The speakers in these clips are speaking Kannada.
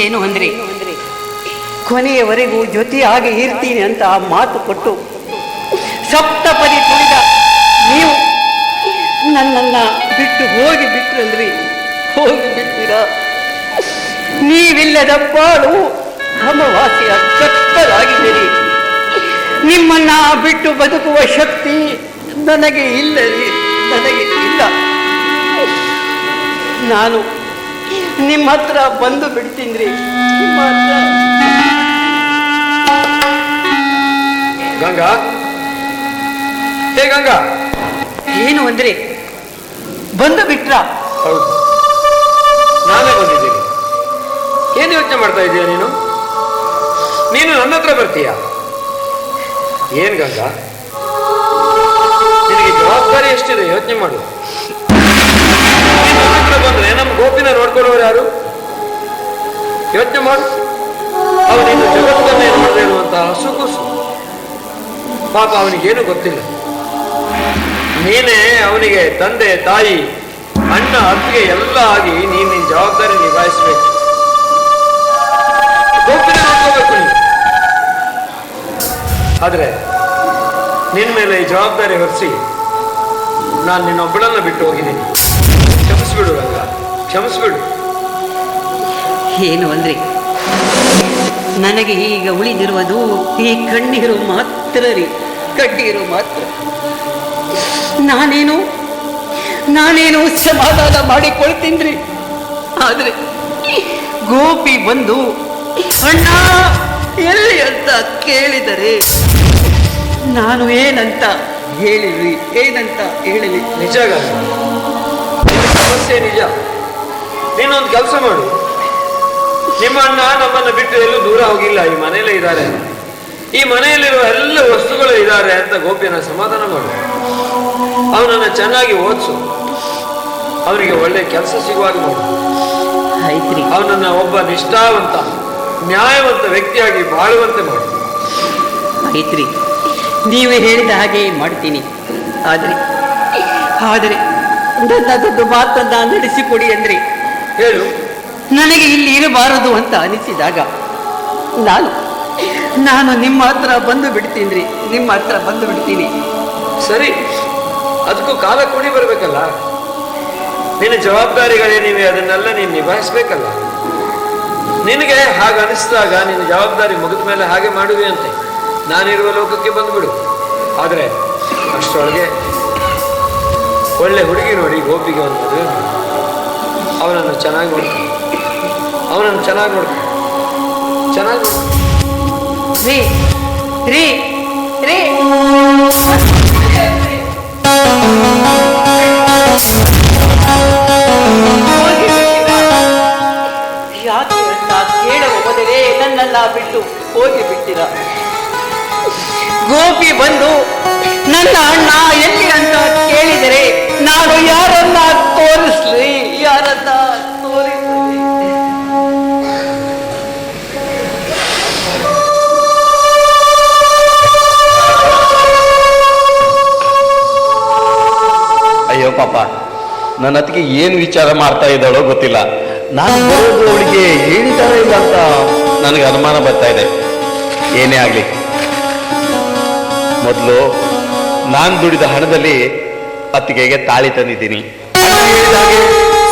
ಏನು ಅಂದ್ರೆ? ಕೊನೆಯವರೆಗೂ ಜೊತೆಯಾಗಿ ಇರ್ತೀನಿ ಅಂತ ಮಾತು ಕೊಟ್ಟು ಸಪ್ತಪದಿ ತುಳಿದ ನೀವು ನನ್ನನ್ನ ಬಿಟ್ಟು ಹೋಗಿ ಬಿಟ್ರಲ್ರಿ ಹೋಗಿ ಬಿಟ್ಟಿರ ನೀವಿಲ್ಲದ ಬಾಳು ಭ್ರಮವಾಸಿಯ ಕತ್ತಲಾಗಿದ್ದೀರಿ ನಿಮ್ಮನ್ನ ಬಿಟ್ಟು ಬದುಕುವ ಶಕ್ತಿ ನನಗೆ ಇಲ್ಲರಿ ನನಗೆ ಇಲ್ಲ. ನಾನು ನಿಮ್ಮ ಹತ್ರ ಬಂದು ಬಿಡ್ತೀನಿ ನಿಮ್ಮ ಹತ್ರ. ಗಂಗಾ? ಹೇ ಗಂಗಾ? ಏನು ಅಂದ್ರೆ? ಬಂದು ಬಿಟ್ರ? ಹೌದು. ನಾನೇ ಬಂದಿದ್ದೀನಿ. ಏನು ಯೋಚನೆ ಮಾಡ್ತಾ ಇದೀಯ ನೀನು? ನೀನು ನನ್ನ ಹತ್ರ ಬರ್ತೀಯ? ಏನ್ ಗಂಗಾ? ನಿನಗೆ ಜವಾಬ್ದಾರಿ ಎಷ್ಟಿದೆ? ಯೋಚನೆ ಮಾಡು. ನಮ್ಮ ಗೋಪಿನ ನೋಡ್ಕೊಳ್ಳೋರು ಯಾರು? ಯೋಚನೆ ಮಾಡು. ಅವನಿನ್ನು ಜಗತ್ತನ್ನೇ ಅಂತ ಇರುವಂತಹ ಹಸುಕುಸು ಪಾಪ ಅವನಿಗೇನು ಗೊತ್ತಿಲ್ಲ. ನೀನೇ ಅವನಿಗೆ ತಂದೆ, ತಾಯಿ, ಅಣ್ಣ, ಅತ್ತಿಗೆ ಎಲ್ಲ ಆಗಿ ನೀನ್ ನಿನ್ ಜವಾಬ್ದಾರಿ ನಿಭಾಯಿಸಬೇಕು. ಗೋಪಿನ ನೋಡ್ಕೋಬೇಕು ನೀನು. ಆದ್ರೆ ನಿನ್ ಮೇಲೆ ಈ ಜವಾಬ್ದಾರಿ ಹೊರಿಸಿ ನಾನು ನಿನ್ನೊಬ್ಬಳನ್ನು ಬಿಟ್ಟು ಹೋಗಿದ್ದೀನಿ. ಕ್ಷಮಿಸ್ಬಿಡು ರಂಗ ಕ್ಷಮಿಸ್ಬಿಡು. ಏನು ಅಂದ್ರೆ? ನನಗೆ ಈಗ ಉಳಿದಿರುವುದು ಈ ಕಣ್ಣೀರು ಮಾತ್ರ ರೀ ಕಣ್ಣೀರು ಮಾತ್ರ. ನಾನೇನು ನಾನೇನು ಸಮಾಧಾನ ಮಾಡಿಕೊಳ್ತೀನಿ ಆದ್ರೆ ಗೋಪಿ ಬಂದು ಅಣ್ಣ ಎಲ್ಲಿ ಅಂತ ಕೇಳಿದರೆ ನಾನು ಏನಂತ ಹೇಳಿರಿ ಏನಂತ ಹೇಳಲಿ ನಿಜ ಸಮಸ್ಯೆ ನಿಜ. ನೀನೊಂದು ಕೆಲಸ ಮಾಡು. ನಿಮ್ಮ ಅಣ್ಣ ನಮ್ಮನ್ನ ಬಿಟ್ಟು ಎಲ್ಲೂ ದೂರ ಹೋಗಿಲ್ಲ. ಈ ಮನೆಯಲ್ಲೇ ಇದ್ದಾರೆ. ಈ ಮನೆಯಲ್ಲಿರುವ ಎಲ್ಲ ವಸ್ತುಗಳು ಇದ್ದಾರೆ ಅಂತ ಗೋಪಿಯನ್ನ ಸಮಾಧಾನ ಮಾಡು. ಅವನನ್ನ ಚೆನ್ನಾಗಿ ಓದಿಸು. ಅವರಿಗೆ ಒಳ್ಳೆ ಕೆಲಸ ಸಿಗುವಾಗ ಮಾಡು. ಆಯ್ತ್ರಿ. ಅವನನ್ನ ಒಬ್ಬ ನಿಷ್ಠಾವಂತ ನ್ಯಾಯವಂತ ವ್ಯಕ್ತಿಯಾಗಿ ಬಾಳುವಂತೆ ಮಾಡು. ಐತ್ರಿ ನೀವು ಹೇಳಿದ ಹಾಗೆ ಮಾಡ್ತೀನಿ. ಆದರೆ ಆದರೆ ನನ್ನದೊಂದು ಮಾತನ್ನ ನಡೆಸಿಕೊಡಿ ಅಂದ್ರೆ ಹೇಳು. ನನಗೆ ಇಲ್ಲಿ ಇರಬಾರದು ಅಂತ ಅನಿಸಿದಾಗ ನಾನು ನಾನು ನಿಮ್ಮ ಹತ್ರ ಬಂದು ಬಿಡ್ತೀನಿ ನಿಮ್ಮ ಹತ್ರ ಬಂದು ಬಿಡ್ತೀನಿ. ಸರಿ ಅದಕ್ಕೂ ಕಾಲ ಕೂಡಿ ಬರಬೇಕಲ್ಲ? ನಿನ್ನ ಜವಾಬ್ದಾರಿಗಳೇನಿವೆ ಅದನ್ನೆಲ್ಲ ನೀನು ನಿಭಾಯಿಸ್ಬೇಕಲ್ಲ? ನಿನಗೆ ಹಾಗೆ ಅನಿಸಿದಾಗ ನಿನ್ನ ಜವಾಬ್ದಾರಿ ಮುಗಿದ ಮೇಲೆ ಹಾಗೆ ಮಾಡುವೆ ಅಂತೆ. ನಾನಿರುವ ಲೋಕಕ್ಕೆ ಬಂದುಬಿಡು. ಆದರೆ ಅಷ್ಟರೊಳಗೆ ಒಳ್ಳೆ ಹುಡುಗಿ ನೋಡಿ ಗೋಪಿಗೆ ಒಂದು ಮದುವೆ ಮಾಡು. ಅವನನ್ನು ಚೆನ್ನಾಗಿ ನೋಡ್ಕೊ ಅವನನ್ನು ಚೆನ್ನಾಗಿ ನೋಡ್ಕೊ ಚೆನ್ನಾಗಿ. ರೀ ರೀ ರೀ. ಯಾಕೆ ಅಂತ ಕೇಳುವ ಮೊದಲೇ ನನ್ನನ್ನ ಬಿಟ್ಟು ಹೋಗಿ ಬಿಟ್ಟಿರ ಗೋಪಿ ಬಂದು ನನ್ನ ಅಣ್ಣ ಎಲ್ಲಿ ಅಂತ ಕೇಳಿದರೆ ನಾನು ಯಾರನ್ನ ತೋರಿಸ್ಲಿ? ಯಾರನ್ನ ಅಯ್ಯೋ ಪಾಪ, ನನ್ನ ಅತ್ತಿಗೆ ಏನು ವಿಚಾರ ಮಾಡ್ತಾ ಇದ್ದಾಳೋ ಗೊತ್ತಿಲ್ಲ. ನಾನು ಬರೋದು ಅವಳಿಗೆ ಹೇಳಿದಾಳೆ ಇಲ್ಲ ಅಂತ ನನಗೆ ಅನುಮಾನ ಬರ್ತಾ ಇದೆ. ಏನೇ ಆಗಲಿ. ಮೊದಲು ನಾನು ದುಡಿದ ಹಣದಲ್ಲಿ ಅತ್ತಿಗೆಗೆ ತಾಳಿ ತಂದಿದ್ದೀನಿ.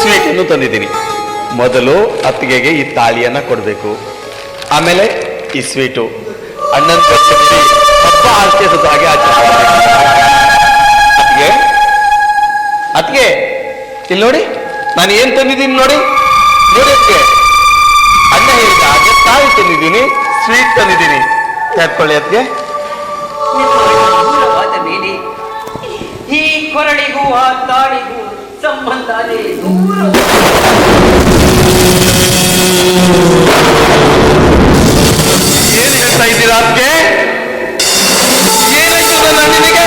ಸ್ವೀಟನ್ನು ತಂದಿದ್ದೀನಿ. ಮೊದಲು ಅತ್ತಿಗೆಗೆ ಈ ತಾಳಿಯನ್ನ ಕೊಡಬೇಕು. ಆಮೇಲೆ ಈ ಸ್ವೀಟು. ಅಣ್ಣನ ಹಬ್ಬ ಆಚರಿಸೋದು ಹಾಗೆ ಅತ್ತಿಗೆ? ಅದ್ಕೆ ಇಲ್ಲಿ ನೋಡಿ, ನಾನು ಏನ್ ತಂದಿದ್ದೀನಿ ನೋಡಿ? ನೋಡಿ ಅದ್ಕೆ ಅಣ್ಣ ಹೇಳಿದ ಹಾಗೆ ತಾಳಿ ತಂದಿದ್ದೀನಿ, ಸ್ವೀಟ್ ತಂದಿದ್ದೀನಿ. ಮೇಲೆ ಈ ಕೊರಳಿಗೂ ಆ ತಾಳಿಗೂ ಸಂಬಂಧನೇ ದೂರ. ಏನ್ ಹೇಳ್ತಾ ಇದ್ದೀರಾ ಅದಕ್ಕೆ ಏನಾಯ್ತು ನನ್ನ ನಿನಗೆ?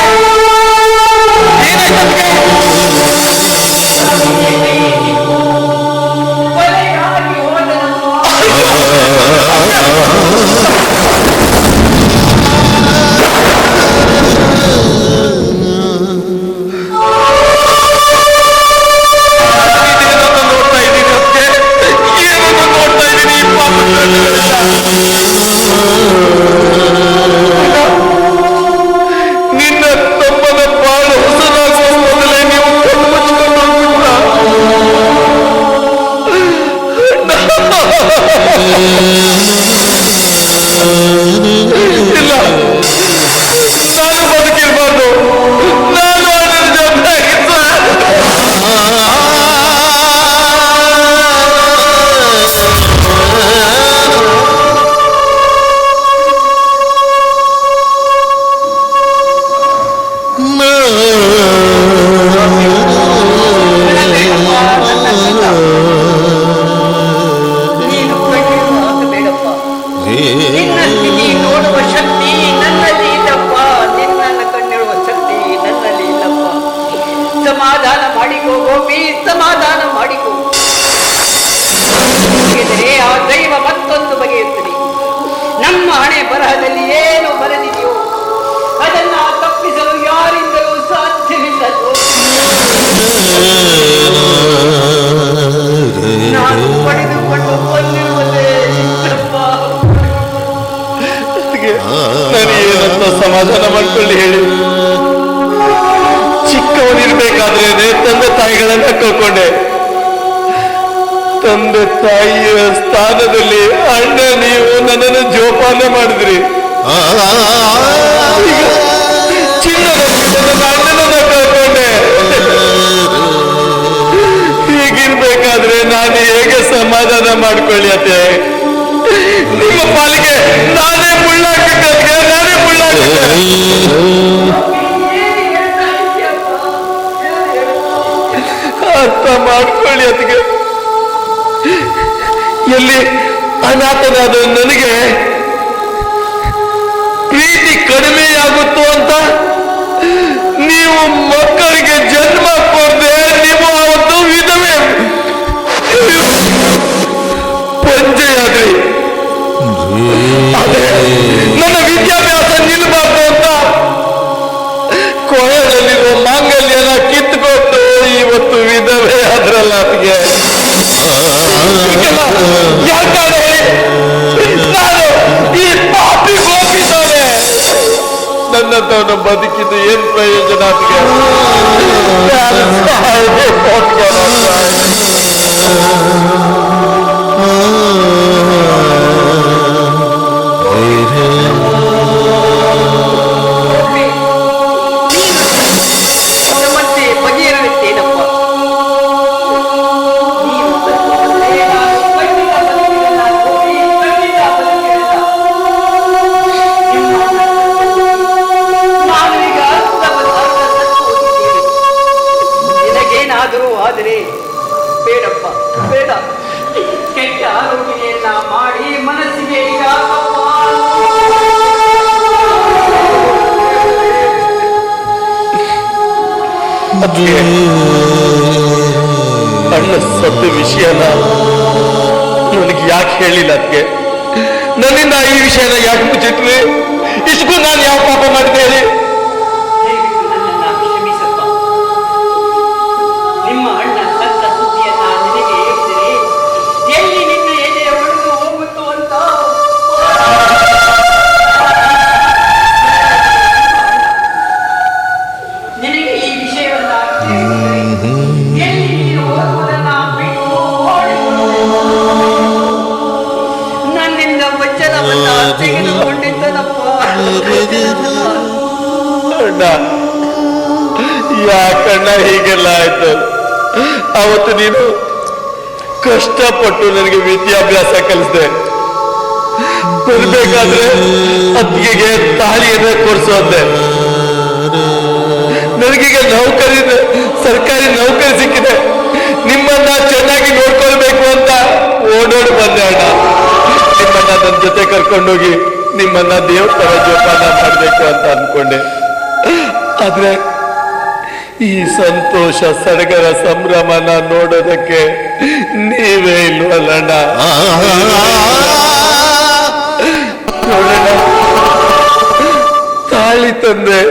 ತಾಯಿಯ ಸ್ಥಾನದಲ್ಲಿ ಅಣ್ಣ ನೀವು ನನ್ನನ್ನು ಜೋಪಾನ ಮಾಡಿದ್ರಿ ಅಣ್ಣನನ್ನ ಕಳ್ಕೊಂಡೆ ಹೀಗಿರ್ಬೇಕಾದ್ರೆ ನಾನು ಹೇಗೆ ಸಮಾಧಾನ ಮಾಡ್ಕೊಳ್ಳಿ ಅತ್ತೆ ನಿಮ್ಮ ಪಾಲಿಗೆ ನಾನೇ ಮುಳ್ಳಾಕಿದ್ದೆ ನಾನೇ ಮುಳ್ಳಾಕಿದ್ದೆ? ಅರ್ಥ ಮಾಡ್ಕೊಳ್ಳಿ ಅದಕ್ಕೆ ಎಲ್ಲಿ ಅನಾಥನಾದ ನನ್ನಂತವನು ಬದುಕಿದ್ದು ಏನ್ ಪ್ರಯೋಜನ ಅದಕ್ಕೆ ನಾನು ಸಾಯ್ಬೇಕು ಅಂತ. ಆದರೆ ಬೇಡಪ್ಪ, ಬೇಡ. ಕೆಟ್ಟ ಆರೋಗ್ಯೆಯನ್ನ ಮಾಡಿ ಮನಸ್ಸಿಗೆ ಈಗ ಅಣ್ಣ ಸತ್ತು ವಿಷಯನ ನನಗೆ ಯಾಕೆ ಹೇಳಿಲ್ಲ ಅದಕ್ಕೆ? ನನ್ನಿಂದ ಈ ವಿಷಯನ ಯಾಕೆ ಮುಚ್ಚಿಟ್ರಿ? ಇಷ್ಟಕ್ಕೂ ನಾನು ಯಾವ ಪಾಪ ಮಾಡಿದೆ ಅವತ್ತು ನೀನು ಕಷ್ಟಪಟ್ಟು ನನಗೆ ವಿದ್ಯಾಭ್ಯಾಸ ಕಲಿಸಿದೆ. ಬರ್ಬೇಕಾದ್ರೆ ಅತ್ತಿಗೆಗೆ ತಾಳಿಯನ್ನ ಕೊಡಿಸೋದೆ ನನಗೀಗ ನೌಕರಿ ಸರ್ಕಾರಿ ನೌಕರಿ ಸಿಕ್ಕಿದೆ. ನಿಮ್ಮನ್ನ ಚೆನ್ನಾಗಿ ನೋಡ್ಕೊಳ್ಬೇಕು ಅಂತ ಓಡೋಡಿ ಬಂದೆ ಅಣ್ಣ. ನಿಮ್ಮನ್ನ ನನ್ನ ಜೊತೆ ಕರ್ಕೊಂಡೋಗಿ ನಿಮ್ಮನ್ನ ದೇವಸ್ಥಾನ ಜೋಪಾನ ಮಾಡ್ಬೇಕು ಅಂತ ಅನ್ಕೊಂಡೆ. ಆದ್ರೆ ಈ ಸಂತೋಷ ಸಡಗರ ಸಂಭ್ರಮನ ನೋಡೋದಕ್ಕೆ ನೀವೇ ಇಲ್ವಲ್ಲಣ್ಣ? ನೋಡೋಣ ತಾಳಿ ತಂದೆ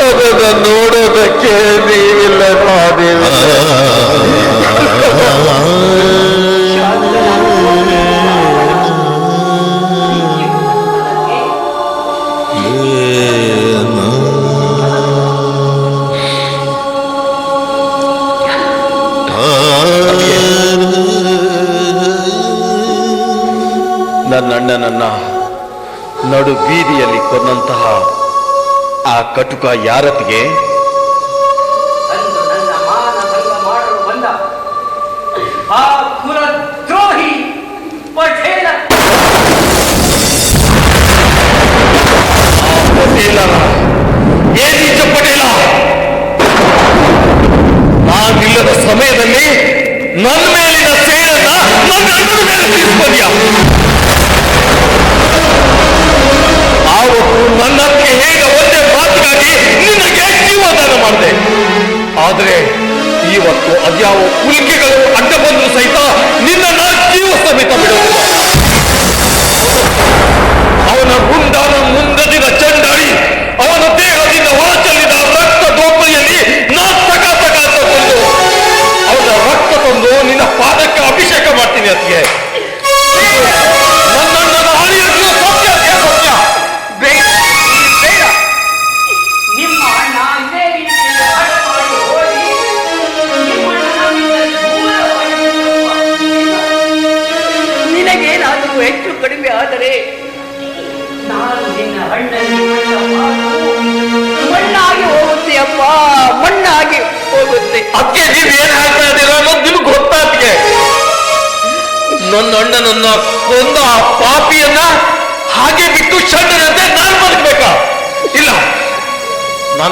ಅದನ್ನ ನೋಡೋದಕ್ಕೆ ನೀವಿಲ್ಲ ನಾನಿಲ್ಲ ಅಣ್ಣನನ್ನ ನಡು ಬೀದಿಯಲ್ಲಿ ಕೊಂದಂತಹ ಆ ಕಟುಕ ಯಾರತ್ಗೆ ಪಟೇಲ. ನಾನಿಲ್ಲದ ಸಮಯದಲ್ಲಿ ನನ್ನ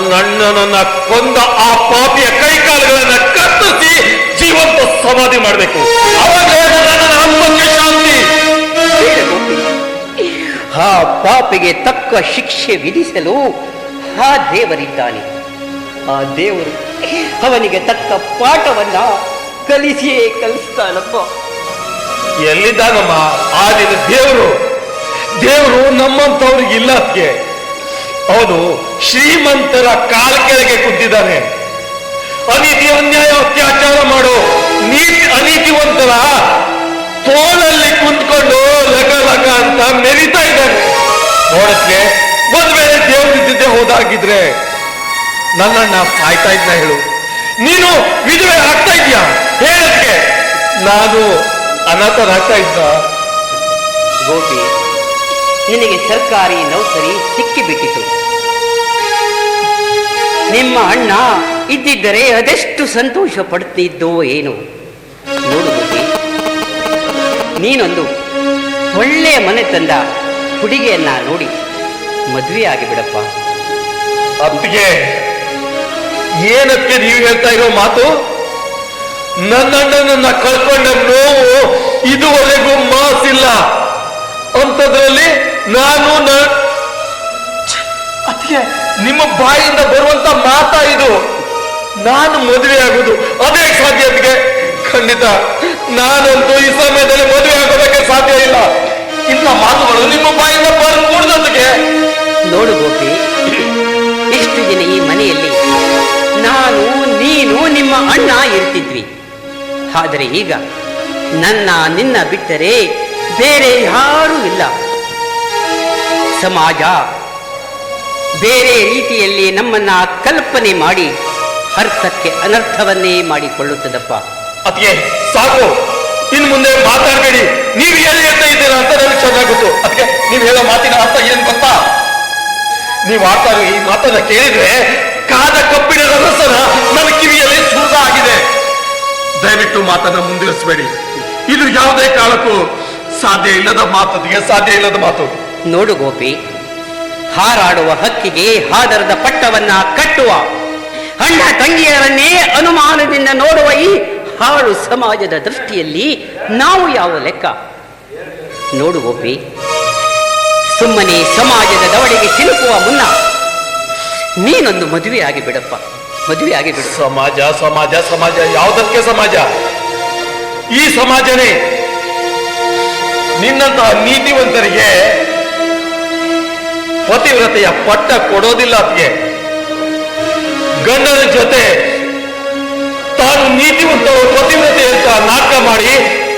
ನನ್ನ ಅಣ್ಣನನ್ನ ಕೊಂದ ಆ ಪಾಪಿಯ ಕೈಕಾಲುಗಳನ್ನ ಕತ್ತರಿಸಿ ಜೀವಂತ ಸಮಾಧಿ ಮಾಡಬೇಕು. ಆ ಪಾಪಿಗೆ ತಕ್ಕ ಶಿಕ್ಷೆ ವಿಧಿಸಲು ಆ ದೇವರಿದ್ದಾನೆ. ಆ ದೇವರು ಅವನಿಗೆ ತಕ್ಕ ಪಾಠವನ್ನ ಕಲಿಸಿಯೇ ಕಲಿಸ್ತಾನಪ್ಪ. ಎಲ್ಲಿದ್ದಾನಮ್ಮ? ಆ ದೇವರು. ದೇವರು ನಮ್ಮಂತವ್ರಿಗೆ ಇಲ್ಲ ಅವನು ಶ್ರೀಮಂತರ ಕಾಲ ಕೆಳಗೆ ಕುದ್ದಿದ್ದಾನೆ. ಅನೀತಿ ಅನ್ಯಾಯ ಅತ್ಯಾಚಾರ ಮಾಡೋ ನೀತಿ ಅನೀತಿವಂತರ ತೋಳಲ್ಲಿ ಕುಂತ್ಕೊಂಡು ಲಗ ಲಗ ಅಂತ ಮೆರಿತಾ ಇದ್ದಾನೆ. ನೋಡಕ್ಕೆ ಒಂದ್ ವೇಳೆ ದೇವರಿದ್ದಿದ್ದೆ ಹೋದಾಗಿದ್ರೆ ನನ್ನನ್ನ ಸಾಯ್ತಾ ಇದ್ನ ಹೇಳು. ನೀನು ವಿಧವೆ ಆಗ್ತಾ ಇದೀಯಾ? ಹೇಳಕ್ಕೆ. ನಾನು ಅನಾಥರಾಗ್ತಾ ಇದ್ದ ಗೋಪಿ ನಿನಗೆ ಸರ್ಕಾರಿ ನೌಕರಿ ಸಿಕ್ಕಿಬಿಟ್ಟಿತು. ನಿಮ್ಮ ಅಣ್ಣ ಇದ್ದಿದ್ದರೆ ಅದೆಷ್ಟು ಸಂತೋಷ ಪಡ್ತಿದ್ದೋ ಏನು. ನೋಡು ಗೋಪಿ ನೀನೊಂದು ಒಳ್ಳೆಯ ಮನೆ ತಂದ ಹುಡುಗಿಯನ್ನ ನೋಡಿ ಮದುವೆ ಆಗಿಬಿಡಪ್ಪ. ಅಪ್ಪಿಗೆ, ಏನಕ್ಕೆ ನೀವು ಹೇಳ್ತಾ ಇರೋ ಮಾತು? ನನ್ನಣ್ಣನನ್ನ ಕಳ್ಕೊಂಡ ನೋವು ಇದುವರೆಗೂ ಮಾಸಿಲ್ಲ. ಅಂಥದ್ರಲ್ಲಿ ನಾನು ಅದಕ್ಕೆ ನಿಮ್ಮ ಬಾಯಿಂದ ಬರುವಂತ ಮಾತಾ ಇದು. ನಾನು ಮದುವೆ ಆಗುದು, ಅದೇ ಸಾಧ್ಯ ಅದಕ್ಕೆ ಖಂಡಿತ. ನಾನಂತೂ ಈ ಸಮಯದಲ್ಲಿ ಮದುವೆ ಆಗೋದಕ್ಕೆ ಸಾಧ್ಯ ಇಲ್ಲ. ಇಂಥ ಮಾತುಗಳು ನಿಮ್ಮ ಬಾಯಿಂದ ಬರ್ಕೂಡ್ದತ್ತಿಗೆ ನೋಡು ಗೋಪಿ, ಇಷ್ಟು ದಿನ ಈ ಮನೆಯಲ್ಲಿ ನಾನು, ನೀನು, ನಿಮ್ಮ ಅಣ್ಣ ಇರ್ತಿದ್ವಿ. ಆದರೆ ಈಗ ನನ್ನ, ನಿನ್ನ ಬಿಟ್ಟರೆ ಬೇರೆ ಯಾರೂ ಇಲ್ಲ. ಸಮಾಜ. ಬೇರೆ ರೀತಿಯಲ್ಲಿ ನಮ್ಮನ್ನ ಕಲ್ಪನೆ ಮಾಡಿ ಅರ್ಥಕ್ಕೆ ಅನರ್ಥವನ್ನೇ ಮಾಡಿಕೊಳ್ಳುತ್ತದಪ್ಪ. ಅದಕ್ಕೆ ಸಾಕು. ಇನ್ ಮುಂದೆ ಮಾತಾಡಬೇಡಿ. ನೀವು ಎಲ್ಲಿ ಅಂತ ಇದ್ದೀರಾ ಅಂತ ನನಗೆ ಚೆನ್ನಾಗಿ ಗೊತ್ತು ಅದಕ್ಕೆ ನೀವು ಹೇಳೋ ಮಾತಿನ ಅರ್ಥ ಏನ್ ಗೊತ್ತಾ? ನೀವು ಆಡ್ತಾ ಈ ಮಾತನ್ನ ಕೇಳಿದ್ರೆ ಕಾದ ಕಬ್ಬಿಣದ ರಸನ ನನ್ನ ಕಿವಿಯಲ್ಲಿ ಸುರಿದ ಆಗಿದೆ. ದಯವಿಟ್ಟು ಮಾತನ್ನ ಮುಂದುವರಿಸಬೇಡಿ ಇದು ಯಾವುದೇ ಕಾಲಕ್ಕೂ ಸಾಧ್ಯ ಇಲ್ಲದ ಮಾತದಿಗೆ ಸಾಧ್ಯ ಇಲ್ಲದ ಮಾತು. ನೋಡು ಗೋಪಿ, ಹಾರಾಡುವ ಹಕ್ಕಿಗೆ ಹಾದರದ ಪಟ್ಟವನ್ನ ಕಟ್ಟುವ ಹಣ್ಣ ತಂಗಿಯರನ್ನೇ ಅನುಮಾನದಿಂದ ನೋಡುವ ಈ ಹಾಳು ಸಮಾಜದ ದೃಷ್ಟಿಯಲ್ಲಿ ನಾವು ಯಾವ ಲೆಕ್ಕ? ನೋಡು ಗೋಪಿ, ಸುಮ್ಮನೆ ಸಮಾಜದ ದವಳಿಗೆ ಸಿಲುಕುವ ಮುನ್ನ ನೀನೊಂದು ಮದುವೆ ಆಗಿ ಬಿಡಪ್ಪ ಮದುವೆ ಆಗಿ ಬಿಡು ಸಮಾಜ ಸಮಾಜ ಸಮಾಜ, ಯಾವುದಕ್ಕೆ ಸಮಾಜ? ಈ ಸಮಾಜನೇ ನಿನ್ನಂತಹ ನೀತಿವಂತರಿಗೆ ಪತಿವ್ರತೆಯ ಪಟ್ಟ ಕೊಡೋದಿಲ್ಲ ಅದಕ್ಕೆ ಗಂಡನ ಜೊತೆ ತಾನು ನೀತಿವಂತ ಪತಿವ್ರತೆ ಅಂತ ನಾಟಕ ಮಾಡಿ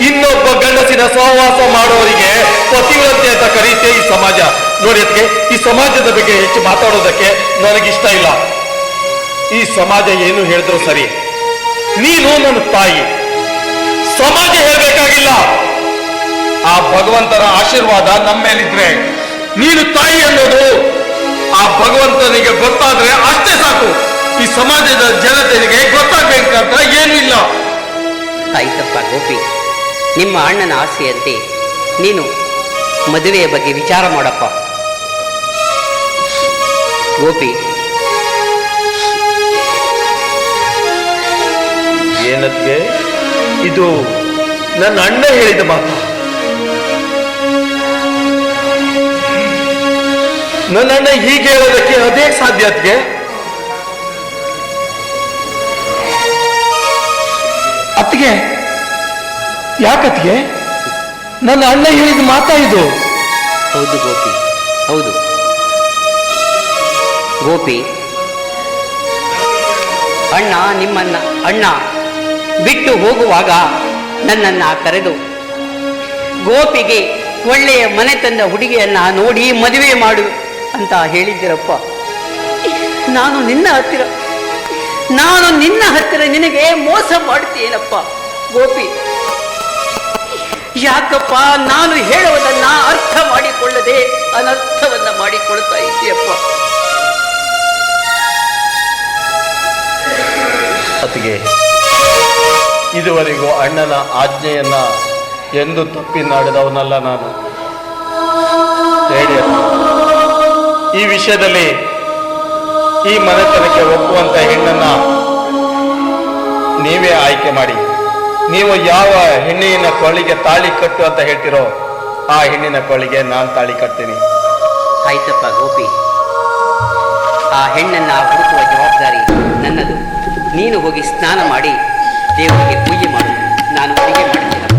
ಇನ್ನೊಬ್ಬ ಗಂಡಸಿನ ಸಹವಾಸ ಮಾಡೋರಿಗೆ ಪತಿವ್ರತೆ ಅಂತ ಕರೀತೆ ಈ ಸಮಾಜ. ನೋಡಿ ಅದಕ್ಕೆ ಈ ಸಮಾಜದ ಬಗ್ಗೆ ಹೆಚ್ಚು ಮಾತಾಡೋದಕ್ಕೆ ನನಗಿಷ್ಟ ಇಲ್ಲ. ಈ ಸಮಾಜ ಏನು ಹೇಳಿದ್ರು ಸರಿ. ನೀನು ನನ್ನ ತಾಯಿ. ಸಮಾಜ ಹೇಳಬೇಕಾಗಿಲ್ಲ. ಆ ಭಗವಂತನ ಆಶೀರ್ವಾದ ನಮ್ಮ ಮೇಲಿದ್ರೆ ನೀನು ತಾಯಿ ಅನ್ನೋದು ಆ ಭಗವಂತನಿಗೆ ಗೊತ್ತಾದ್ರೆ ಅಷ್ಟೇ ಸಾಕು. ಈ ಸಮಾಜದ ಜನತೆಗೆ ಗೊತ್ತಾಗಬೇಕಂತ ಏನೂ ಇಲ್ಲ. ಆಯ್ತಪ್ಪ ಗೋಪಿ ನಿಮ್ಮ ಅಣ್ಣನ ಆಸೆಯಂತೆ ನೀನು ಮದುವೆಯ ಬಗ್ಗೆ ವಿಚಾರ ಮಾಡಪ್ಪ. ಗೋಪಿ. ಏನಕ್ಕೆ? ಇದು ನನ್ನ ಅಣ್ಣ ಹೇಳಿದ ಮಾತು. ನನ್ನ ಅಣ್ಣ ಹೀಗೆ ಹೇಳೋದಕ್ಕೆ ಅದೇ ಸಾಧ್ಯ ಅದ್ಕೆ ಅತ್ತಿಗೆ ಯಾಕತ್ತಿಗೆ ನನ್ನ ಅಣ್ಣ ಹೇಳಿದ ಮಾತಾ ಇದು? ಹೌದು ಗೋಪಿ ಹೌದು. ಗೋಪಿ ಅಣ್ಣ ನಿಮ್ಮನ್ನ ಅಣ್ಣ ಬಿಟ್ಟು ಹೋಗುವಾಗ ನನ್ನನ್ನ ಕರೆದು ಗೋಪಿಗೆ ಒಳ್ಳೆಯ ಮನೆ ತಂದ ಹುಡುಗಿಯನ್ನ ನೋಡಿ ಮದುವೆ ಮಾಡು. ಅಂತ ಹೇಳಿದ್ದೀರಪ್ಪ. ನಾನು ನಿನ್ನ ಹತ್ತಿರ, ನಾನು ನಿನ್ನ ಹತ್ತಿರ ನಿನಗೆ ಮೋಸ ಮಾಡ್ತೀನಪ್ಪ ಗೋಪಿ, ಯಾಕಪ್ಪ ನಾನು ಹೇಳುವುದನ್ನ ಅರ್ಥ ಮಾಡಿಕೊಳ್ಳದೆ ಅನರ್ಥವನ್ನ ಮಾಡಿಕೊಳ್ತಾ ಇದ್ದೀಯಪ್ಪ. ಅತಿಗೆ ಇದುವರೆಗೂ ಅಣ್ಣನ ಆಜ್ಞೆಯನ್ನ ಎಂದು ತಪ್ಪಿ ನಾಡಿದವನಲ್ಲ ನಾನು. ಹೇಳಿ. ಈ ವಿಷಯದಲ್ಲಿ ಈ ಮನೆತನಕ್ಕೆ ಒಪ್ಪುವಂತ ಹೆಣ್ಣನ್ನ ನೀವೇ ಆಯ್ಕೆ ಮಾಡಿ. ನೀವು ಯಾವ ಹೆಣ್ಣಿನ ಕೊಳಿಗೆ ತಾಳಿ ಕಟ್ಟು ಅಂತ ಹೇಳ್ತಿರೋ, ಆ ಹೆಣ್ಣಿನ ಕೊಳಿಗೆ ನಾನು ತಾಳಿ ಕಟ್ತೀನಿ. ಆಯ್ತಪ್ಪ ಗೋಪಿ. ಆ ಹೆಣ್ಣನ್ನ ಹುಡುಕುವ ಜವಾಬ್ದಾರಿ ನನ್ನದು. ನೀನು ಹೋಗಿ ಸ್ನಾನ ಮಾಡಿ ದೇವರಿಗೆ ಪೂಜೆ ಮಾಡು. ನಾನು ಅಡಿಗೆ ಮಾಡ್ತೀನಿ